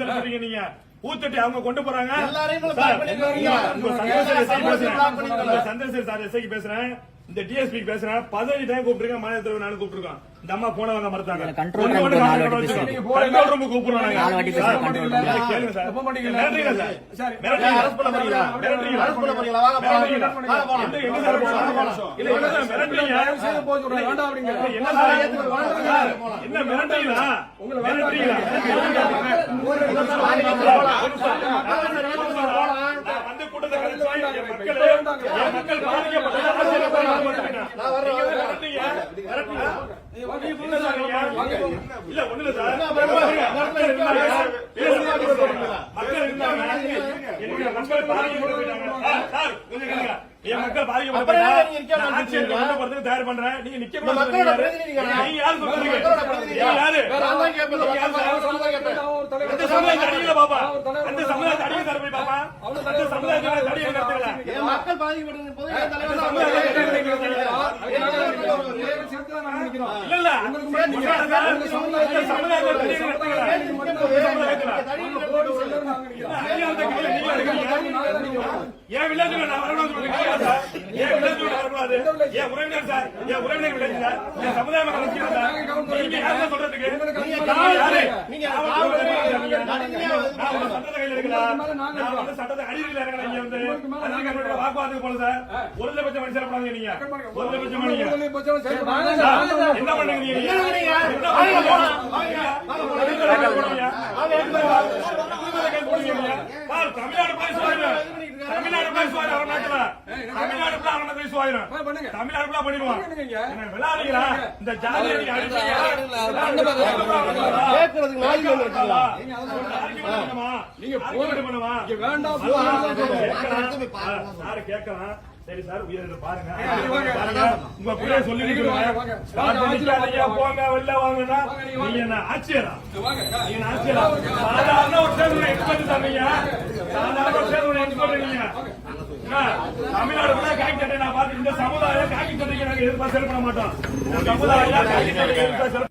சொல்றீங்க நீங்க. ஊத்தட்டி அவங்க கொண்டு போறாங்க. சந்திரசேகர் சார் பேசுறேன். இந்த டிஎஸ்பி பேசுறேன். பதினஞ்சு டைம் கூப்பிட்டுருக்கேன். மாநில தலைவர் நானும் கூப்பிட்டுருக்கோம். இந்த அம்மா மறுத்தாங்க போறீங்களா? வாங்க போலாம். மிரட்டுறீங்களா? வாங்க. போலாம். எங்க- எங்க இல்ல, ஒண்ணும் இல்ல சார். மக்கள் இருந்தாங்க. என்னுடைய மக்கள் பாதிக்கப்பட்டு. என் மக்கள் பாதிக்கப்பட்டு தயார் பண்றேன். நீங்க நிக்க. நீங்க யாரு. அந்த சமுதாயத்தை அடிக்கல பாப்பா நான் ஒரு தலைவர். அந்த சமுதாயத்தை அடிக்க தர போய் பாப்பா அந்த சமுதாயத்தை அடிக்க மக்கள் போது என் வில்லேஜ்ல நான் சார் என் வில்லேஜ்ல வரக்கூடாது என் உறவினர் சார்? என் உறவினர் வில்லேஜ் சார்? என் சமுதாயம் நினைக்கிறேன் சார்? நீங்க சொல்றதுக்கு நான் யாரு நீங்க நான் வந்து காவல்துறை நீங்க- நடுநிலையா நான் வந்து சட்டத்தை கையில எடுக்கலாம் நான் வந்து சட்டத்தை இங்க வந்து. வாக்குவாதத்துக்கு போல சார். ஒரு லட்சம் பண்ணாங்க நீங்க. ஒரு லட்சம் என்ன? சார், தமிழ்நாடு பேசுவாரு தமிழ்நாடு பேசுவாரு அவர் நாட்டுல தமிழ்நாடு full ஆ அவனை பேசுவாரு ஆ, பண்ணுங்க. தமிழ்நாடு full ஆ பண்ணிடுவான் விளையாடுறீங்களா? இந்த ஜாதியை நீங்க பண்ணுமா? வேண்டாம். கேட்கலாம். சார். சரி சார் உயிரிழந்து பாருங்க. உங்க பிள்ளைய சொல்லி போங்க. வெளில வாங்கன்னா நீங்க என்ன ஆட்சியரா? வாங்க. நீங்க என்ன ஆட்சியரா? சாதாரண ஒரு சேர்ந்து எக்ஸ்பர்ட் நீங்க சாதாரண ஒரு சேர்ந்து எக்ஸ்பர்ட்? தமிழ்நாடு கூட காக்கி சட்டை நான் பார்த்து இந்த சமுதாயம் காக்கி சட்டைக்கு மாட்டோம். சமுதாயம் காக்கி சட்டைக்கு